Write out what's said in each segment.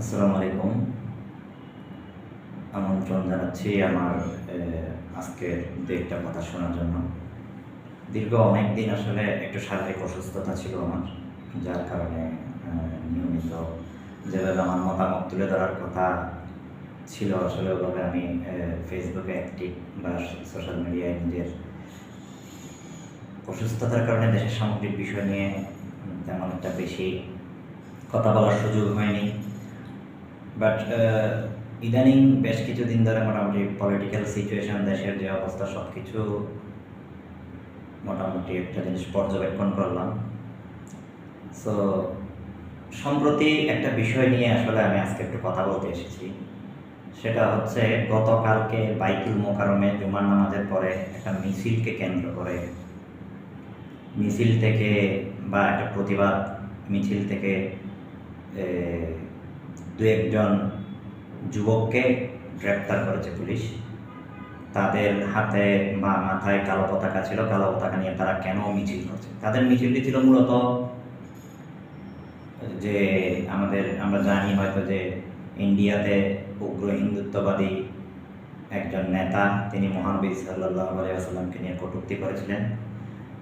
আসসালামু আলাইকুম আমন্ত্রণ জানাচ্ছি আমার আজকের দু কথা শোনার জন্য। দীর্ঘ অনেক দিন আসলে একটু শারীরিক অসুস্থতা ছিল আমার, যার কারণে নিয়মিত যেভাবে আমার মতামত তুলে ধরার কথা ছিল আসলে ওভাবে আমি ফেসবুকে অ্যাক্টিভ বা সোশ্যাল মিডিয়ায় নিজের অসুস্থতার কারণে দেশের সামগ্রিক বিষয় নিয়ে তেমন একটা বেশি কথা বলার সুযোগ হয়নি। বাট ইদানিং বেশ কিছুদিন ধরে মোটামুটি পলিটিক্যাল সিচুয়েশন দেশের যে অবস্থা সব কিছু মোটামুটি একটা জিনিস পর্যবেক্ষণ করলাম। সো সম্প্রতি একটা বিষয় নিয়ে আসলে আমি আজকে একটু কথা বলতে এসেছি। সেটা হচ্ছে, গতকালকে বাইতুল মোকারমে জুমার নামাজের পরে একটা মিছিলকে কেন্দ্র করে, মিছিল থেকে বা একটা প্রতিবাদ মিছিল থেকে দু একজন যুবককে গ্রেপ্তার করেছে পুলিশ। তাদের হাতে বা মাথায় কালো পতাকা ছিল। কালো পতাকা নিয়ে তারা কেন মিছিল করছে তাদের মিছিলটি ছিল মূলত যে আমাদের, আমরা জানি হয়তো যে ইন্ডিয়াতে উগ্র হিন্দুত্ববাদী একজন নেতা, তিনি মহানবী সাল্লাহ আলাইসাল্লামকে নিয়ে কটূক্তি করেছিলেন।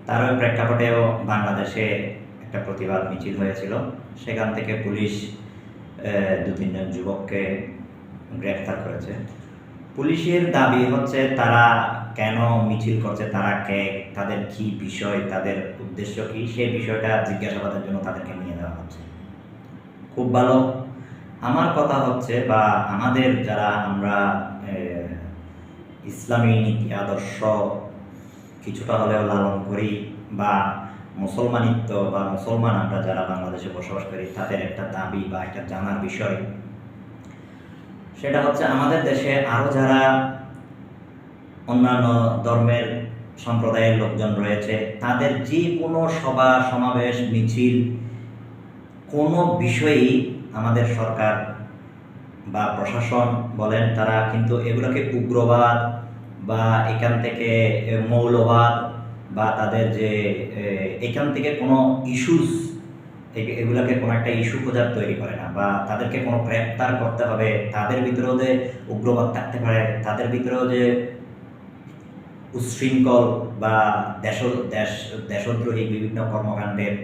তারও প্রেক্ষাপটেও বাংলাদেশে একটা প্রতিবাদ মিছিল হয়েছিল। সেখান থেকে পুলিশ দু তিনজন যুবককে গ্রেফতার করেছে। পুলিশের দাবি হচ্ছে, তারা কেন মিছিল করছে, তারা কে, তাদের কি বিষয়, তাদের উদ্দেশ্য কি, সেই বিষয়টা জিজ্ঞাসাবাদের জন্য তাদেরকে নিয়ে দেওয়া হচ্ছে। খুব ভালো। আমার কথা হচ্ছে বা আমাদের যারা আমরা ইসলামী নীতি আদর্শ কিছুটা হলেও লালন করি বা মুসলমানিত্ব বা মুসলমান আমরা যারা বাংলাদেশে বসবাস করি, তাদের একটা দাবি বা একটা জানার বিষয়। সেটা হচ্ছে আমাদের দেশে আরও যারা অন্যান্য ধর্মের সম্প্রদায়ের লোকজন রয়েছে, তাদের যে কোনো সভা, সমাবেশ, মিছিল, কোনো বিষয়েই আমাদের সরকার বা প্রশাসন বলেন তারা কিন্তু এগুলোকে উগ্রবাদ বা এখান থেকে মৌলবাদ বা তাদের যে এখান থেকে কোনো ইস্যুস এগুলোকে কোনো একটা ইস্যু খোঁজার তৈরি করে না বা তাদেরকে কোনো গ্রেপ্তার করতে হবে, তাদের ভিতরেও যে উগ্রবাদ থাকতে পারে, তাদের ভিতরেও যে উচ্ছৃঙ্খল বা দেশ দেশ, দেশদ্রোহী বিভিন্ন কর্মকাণ্ডের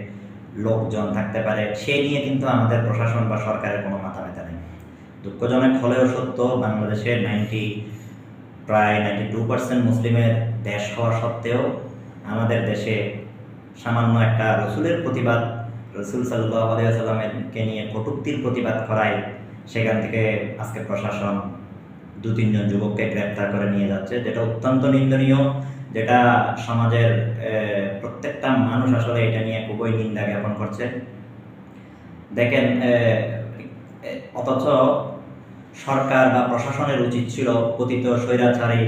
লোকজন থাকতে পারে, সে নিয়ে কিন্তু আমাদের প্রশাসন বা সরকারের কোনো মাথা ব্যথা নেই। দুঃখজনক হলেও সত্য বাংলাদেশের নাইনটি প্রায় নাইনটি টু পার্সেন্ট মুসলিমের দেশ হওয়া সত্ত্বেও আমাদের দেশে সামান্য একটা রসুলের প্রতিবাদ, রসুল সাল্লাহ নিয়ে কটুক্তির প্রতিবাদ করায় সেখান থেকে আজকে প্রশাসন দু তিনজন যুবককে গ্রেপ্তার করে নিয়ে যাচ্ছে, যেটা অত্যন্ত নিন্দনীয়, যেটা সমাজের প্রত্যেকটা মানুষ আসলে এটা নিয়ে খুবই নিন্দা জ্ঞাপন করছে। দেখেন অথচ সরকার বা প্রশাসনের উচিত ছিল পতিত স্বৈরাচারী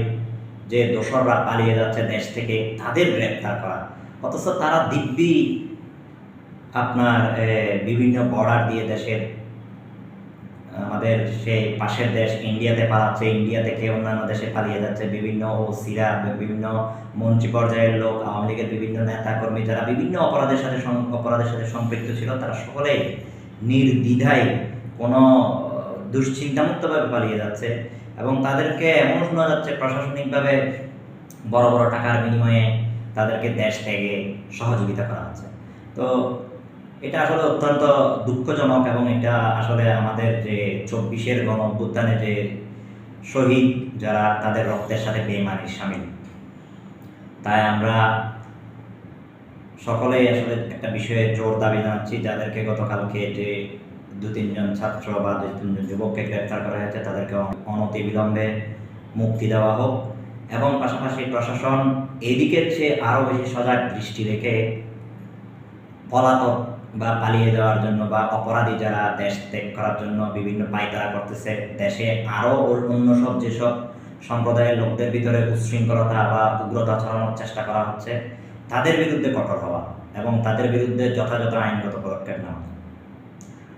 যে দোসররা পালিয়ে যাচ্ছে দেশ থেকে, তাদের গ্রেপ্তার করা। অথচ তারা দিব্যি আপনার বিভিন্ন বর্ডার দিয়ে দেশের, আমাদের সেই পাশের দেশ ইন্ডিয়াতে পালাচ্ছে, ইন্ডিয়া থেকে অন্যান্য দেশে পালিয়ে যাচ্ছে। বিভিন্ন ওসিরা, বিভিন্ন মন্ত্রী পর্যায়ের লোক, আওয়ামী লীগের বিভিন্ন নেতাকর্মী, যারা বিভিন্ন অপরাধের সাথে অপরাধের সাথে সম্পৃক্ত ছিল, তারা সকলেই নির্দ্বিধায় কোনো, দুশ্চিন্তামুক্তভাবে পালিয়ে যাচ্ছে। এবং তাদেরকে এমন শোনা যাচ্ছে প্রশাসনিকভাবে বড় বড় টাকার বিনিময়ে তাদেরকে দেশ থেকে সহযোগিতা করা হচ্ছে। তো এটা আসলে অত্যন্ত দুঃখজনক এবং এটা আসলে আমাদের যে চব্বিশের গণ অভ্যুত্থানে যে শহীদ যারা তাদের রক্তের সাথে বেমানি সামিল। তাই আমরা সকলেই আসলে একটা বিষয়ে জোর দাবি জানাচ্ছি, যাদেরকে গতকালকে যে দু তিনজন ছাত্র বা দু তিনজন যুবককে গ্রেপ্তার করা হয়েছে, তাদেরকে অনতি বিলম্বে মুক্তি দেওয়া হোক। এবং পাশাপাশি প্রশাসন এদিকের চেয়ে আরও বেশি সজাগ দৃষ্টি রেখে পলাতক বা পালিয়ে যাওয়ার জন্য বা অপরাধী যারা দেশ ত্যাগ করার জন্য বিভিন্ন পায়তারা করতেছে, দেশে আরও অন্য সব যেসব সম্প্রদায়ের লোকদের ভিতরে উচ্ছৃঙ্খলতা বা উগ্রতা ছড়ানোর চেষ্টা করা হচ্ছে, তাদের বিরুদ্ধে কঠোর হওয়া এবং তাদের বিরুদ্ধে যথাযথ আইনগত পদক্ষেপ নেওয়া।